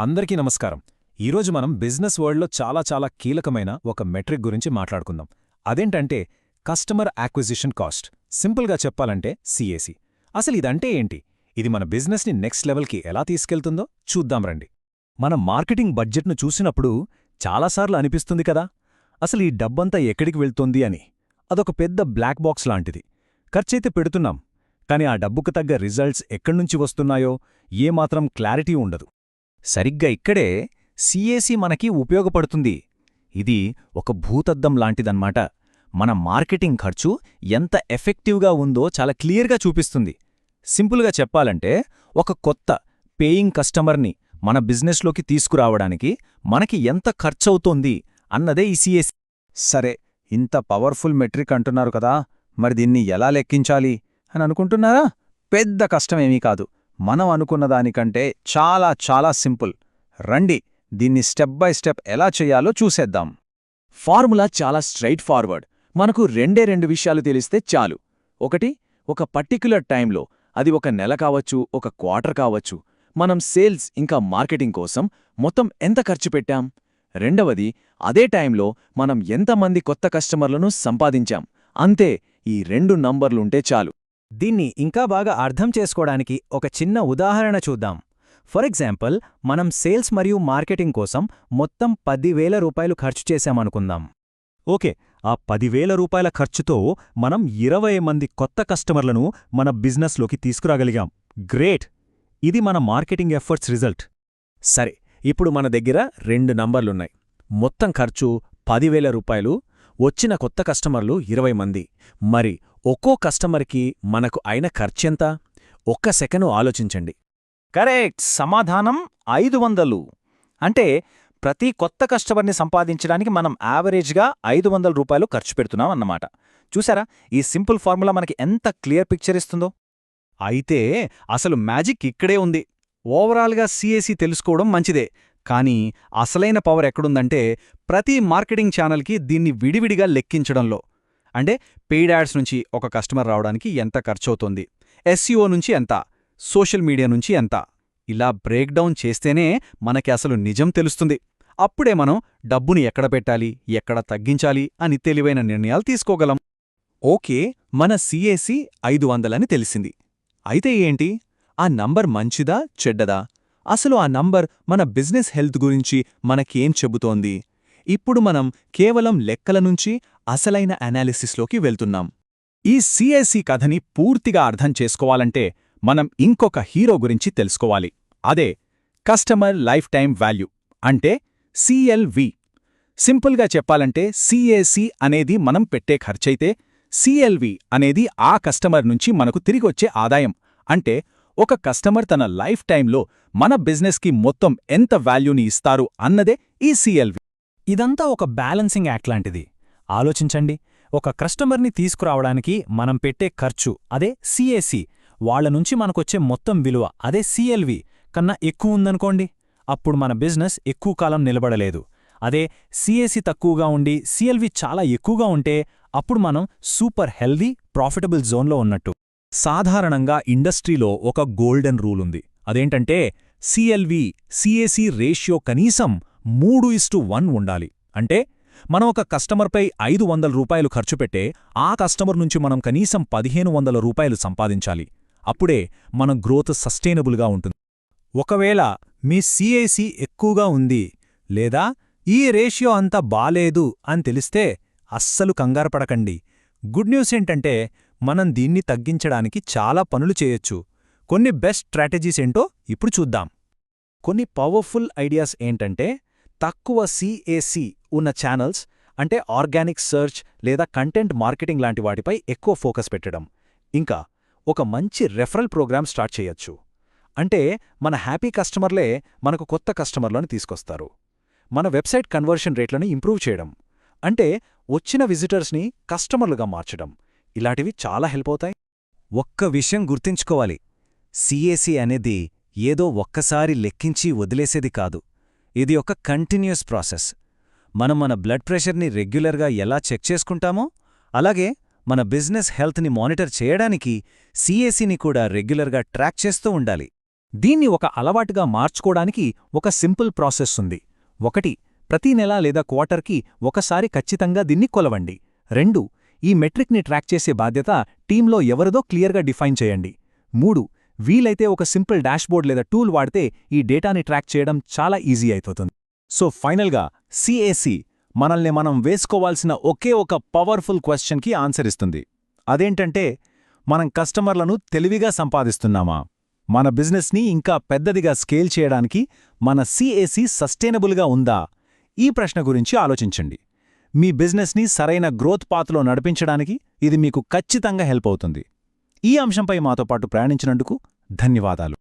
అందరికీ నమస్కారం. ఈరోజు మనం బిజినెస్ వరల్డ్లో చాలా చాలా కీలకమైన ఒక మెట్రిక్ గురించి మాట్లాడుకుందాం. అదేంటంటే కస్టమర్ యాక్విజిషన్ కాస్ట్. సింపుల్గా చెప్పాలంటే సిఏసి అసలు ఇదంటే ఏంటి? ఇది మన బిజినెస్ని నెక్స్ట్ లెవెల్కి ఎలా తీసుకెళ్తుందో చూద్దాం రండి. మన మార్కెటింగ్ బడ్జెట్ను చూసినప్పుడు చాలాసార్లు అనిపిస్తుంది కదా! అసలు ఈ డబ్బంతా ఎక్కడికి వెళ్తోంది అని. అదొక పెద్ద బ్లాక్ బాక్స్ లాంటిది. ఖర్చయితే పెడుతున్నాం. కానీ ఆ డబ్బుకు తగ్గ రిజల్ట్స్ ఎక్కడ్నుంచి వస్తున్నాయో ఏమాత్రం క్లారిటీ ఉండదు. సరిగ్గా ఇక్కడే సిఏసి మనకి ఉపయోగపడుతుంది. ఇది ఒక భూతద్దం లాంటిదన్నమాట. మన మార్కెటింగ్ ఖర్చు ఎంత ఎఫెక్టివ్గా ఉందో చాలా క్లియర్గా చూపిస్తుంది. సింపుల్గా చెప్పాలంటే ఒక కొత్త పేయింగ్ కస్టమర్ని మన బిజినెస్లోకి తీసుకురావడానికి మనకి ఎంత ఖర్చవుతోంది అన్నదే ఈ సిఏసి సరే ఇంత పవర్ఫుల్ మెట్రిక్ అంటున్నారు కదా మరి దీన్ని ఎలా లెక్కించాలి అని అనుకుంటున్నారా? పెద్ద కష్టమేమీ కాదు. మనం అనుకున్న దానికంటే చాలా చాలా సింపుల్. రండి దీన్ని స్టెప్ బై స్టెప్ ఎలా చేయాలో చూసేద్దాం. ఫార్ములా చాలా స్ట్రైట్ ఫార్వర్డ్. మనకు రెండే రెండు విషయాలు తెలిస్తే చాలు. ఒకటి ఒక పర్టిక్యులర్ టైంలో అది ఒక నెల కావచ్చు ఒక క్వార్టర్ కావచ్చు మనం సేల్స్ ఇంకా మార్కెటింగ్ కోసం మొత్తం ఎంత ఖర్చు పెట్టాం? రెండవది అదే టైంలో మనం ఎంతమంది కొత్త కస్టమర్లను సంపాదించాం? అంతే ఈ రెండు నంబర్లుంటే చాలు. దీన్ని ఇంకా బాగా అర్థం చేసుకోవడానికి ఒక చిన్న ఉదాహరణ చూద్దాం. ఫర్ ఎగ్జాంపుల్ మనం సేల్స్ మరియు మార్కెటింగ్ కోసం మొత్తం పదివేల రూపాయలు ఖర్చు చేశామనుకుందాం. ఓకే ఆ పదివేల రూపాయల ఖర్చుతో మనం ఇరవై మంది కొత్త కస్టమర్లను మన బిజినెస్లోకి తీసుకురాగలిగాం. గ్రేట్! ఇది మన మార్కెటింగ్ ఎఫర్ట్స్ రిజల్ట్. సరే ఇప్పుడు మన దగ్గర రెండు నంబర్లున్నాయి. మొత్తం ఖర్చు పదివేల రూపాయలు వచ్చిన కొత్త కస్టమర్లు ఇరవై మంది. మరి ఒక్కో కస్టమర్కి మనకు అయిన ఖర్చెంత? ఒక్క సెకను ఆలోచించండి. కరెక్ట్. సమాధానం ఐదు వందలు. అంటే ప్రతి కొత్త కస్టమర్ని సంపాదించడానికి మనం యావరేజ్గా ఐదు వందల రూపాయలు ఖర్చు పెడుతున్నాం అన్నమాట. చూసారా? ఈ సింపుల్ ఫార్ములా మనకి ఎంత క్లియర్ పిక్చర్ ఇస్తుందో? అయితే అసలు మ్యాజిక్ ఇక్కడే ఉంది. ఓవరాల్గా సిఏసి తెలుసుకోవడం మంచిదే. కానీ అసలైన పవర్ ఎక్కడుందంటే ప్రతి మార్కెటింగ్ ఛానల్కి దీన్ని విడివిడిగా లెక్కించడంలో. అంటే పెయిడ్ యాడ్స్ నుంచి ఒక కస్టమర్ రావడానికి ఎంత ఖర్చవుతోంది? ఎస్సీఓ నుంచి ఎంత? సోషల్ మీడియా నుంచి ఎంత? ఇలా బ్రేక్డౌన్ చేస్తేనే మనకి అసలు నిజం తెలుస్తుంది. అప్పుడే మనం డబ్బుని ఎక్కడ పెట్టాలి ఎక్కడ తగ్గించాలి అని తెలివైన నిర్ణయాలు తీసుకోగలం. ఓకే మన సిఏసి ఐదు వందలని తెలిసింది. అయితే ఏంటి? ఆ నంబర్ మంచిదా చెడ్డదా? అసలు ఆ నంబర్ మన బిజినెస్ హెల్త్ గురించి మనకేం చెబుతోంది? ఇప్పుడు మనం కేవలం లెక్కల నుంచి అసలైన అనాలిసిస్లోకి వెళ్తున్నాం. ఈ సిఎసి కథని పూర్తిగా అర్థం చేసుకోవాలంటే మనం ఇంకొక హీరో గురించి తెలుసుకోవాలి. అదే కస్టమర్ లైఫ్ టైం వాల్యూ అంటే సిఎల్వి సింపుల్గా చెప్పాలంటే సిఏసి అనేది మనం పెట్టే ఖర్చయితే సిఎల్వి అనేది ఆ కస్టమర్ నుంచి మనకు తిరిగొచ్చే ఆదాయం. అంటే ఒక కస్టమర్ తన లైఫ్ టైంలో మన బిజినెస్కి మొత్తం ఎంత వాల్యూని ఇస్తారు అన్నదే ఈ సిఎల్వి ఇదంతా ఒక బ్యాలెన్సింగ్ యాక్ట్ లాంటిది. ఆలోచించండి ఒక కస్టమర్ని తీసుకురావడానికి మనం పెట్టే ఖర్చు అదే సిఏసి వాళ్ళ నుంచి మనకొచ్చే మొత్తం విలువ అదే సిఎల్వి కన్నా ఎక్కువ ఉందనుకోండి అప్పుడు మన బిజినెస్ ఎక్కువ కాలం నిలబడలేదు. అదే సిఏసి తక్కువగా ఉండి సిఎల్వి చాలా ఎక్కువగా ఉంటే అప్పుడు మనం సూపర్ హెల్దీ ప్రాఫిటబుల్ జోన్లో ఉన్నట్టు. సాధారణంగా ఇండస్ట్రీలో ఒక గోల్డెన్ రూల్ ఉంది. అదేంటంటే సిఎల్వి సిఏసి రేషియో కనీసం మూడు ఇస్టు వన్ ఉండాలి. అంటే మనం ఒక కస్టమర్పై ఐదు వందల రూపాయలు ఖర్చు పెట్టే ఆ కస్టమర్ నుంచి మనం కనీసం పదిహేను వందల రూపాయలు సంపాదించాలి. అప్పుడే మన గ్రోత్ సస్టైనబుల్గా ఉంటుంది. ఒకవేళ మీ సిఏసి ఎక్కువగా ఉంది లేదా ఈ రేషియో అంతా బాలేదు అని తెలిస్తే అస్సలు కంగారపడకండి గుడ్ న్యూస్ ఏంటంటే మనం దీన్ని తగ్గించడానికి చాలా పనులు చేయొచ్చు. కొన్ని బెస్ట్ స్ట్రాటజీస్ ఏంటో ఇప్పుడు చూద్దాం. కొన్ని పవర్ఫుల్ ఐడియాస్ ఏంటంటే తక్కువ సిఏసి ఉన్న ఛానల్స్ అంటే ఆర్గానిక్ సెర్చ్ లేదా కంటెంట్ మార్కెటింగ్ లాంటి వాటిపై ఎక్కువ ఫోకస్ పెట్టడం. ఇంకా ఒక మంచి రెఫరల్ ప్రోగ్రామ్ స్టార్ట్ చేయొచ్చు. అంటే మన హ్యాపీ కస్టమర్లే మనకు కొత్త కస్టమర్లను తీసుకొస్తారు. మన వెబ్సైట్ కన్వర్షన్ రేట్లను ఇంప్రూవ్ చేయడం. అంటే వచ్చిన విజిటర్స్ని కస్టమర్లుగా మార్చడం. ఇలాంటివి చాలా హెల్ప్ అవుతాయి. ఒక్క విషయం గుర్తుంచుకోవాలి. సిఏసి అనేది ఏదో ఒక్కసారి లెక్కించి వదిలేసేది కాదు. ఇది ఒక కంటిన్యూస్ ప్రాసెస్. మనం మన బ్లడ్ ప్రెషర్ని రెగ్యులర్గా ఎలా చెక్ చేసుకుంటామో అలాగే మన బిజినెస్ హెల్త్ని మానిటర్ చేయడానికి సిఏసీని కూడా రెగ్యులర్గా ట్రాక్ చేస్తూ ఉండాలి. దీన్ని ఒక అలవాటుగా మార్చుకోవడానికి ఒక సింపుల్ ప్రాసెస్ ఉంది. ఒకటి ప్రతి నెల లేదా క్వార్టర్కి ఒకసారి ఖచ్చితంగా దీన్ని కొలవండి. రెండు ఈ మెట్రిక్ని ట్రాక్ చేసే బాధ్యత టీంలో ఎవరిదో క్లియర్గా డిఫైన్ చేయండి. మూడు వీలైతే ఒక సింపుల్ డాష్బోర్డ్ లేదా టూల్ వాడితే ఈ డేటాని ట్రాక్ చేయడం చాలా ఈజీ అయిపోతుంది. సో ఫైనల్గా సిఏసి మనల్ని మనం వేసుకోవాల్సిన ఒకే ఒక పవర్ఫుల్ క్వశ్చన్కి ఆన్సర్ ఇస్తుంది. అదేంటంటే మనం కస్టమర్లను తెలివిగా సంపాదిస్తున్నామా? మన బిజినెస్ని ఇంకా పెద్దదిగా స్కేల్ చేయడానికి మన సిఏసి సస్టైనబుల్గా ఉందా? ఈ ప్రశ్న గురించి ఆలోచించండి. మీ బిజినెస్ని సరైన గ్రోత్ పాత్లో నడిపించడానికి ఇది మీకు ఖచ్చితంగా హెల్ప్ అవుతుంది. ఈ అంశంపై మాతో పాటు ప్రయాణించినందుకు ధన్యవాదాలు.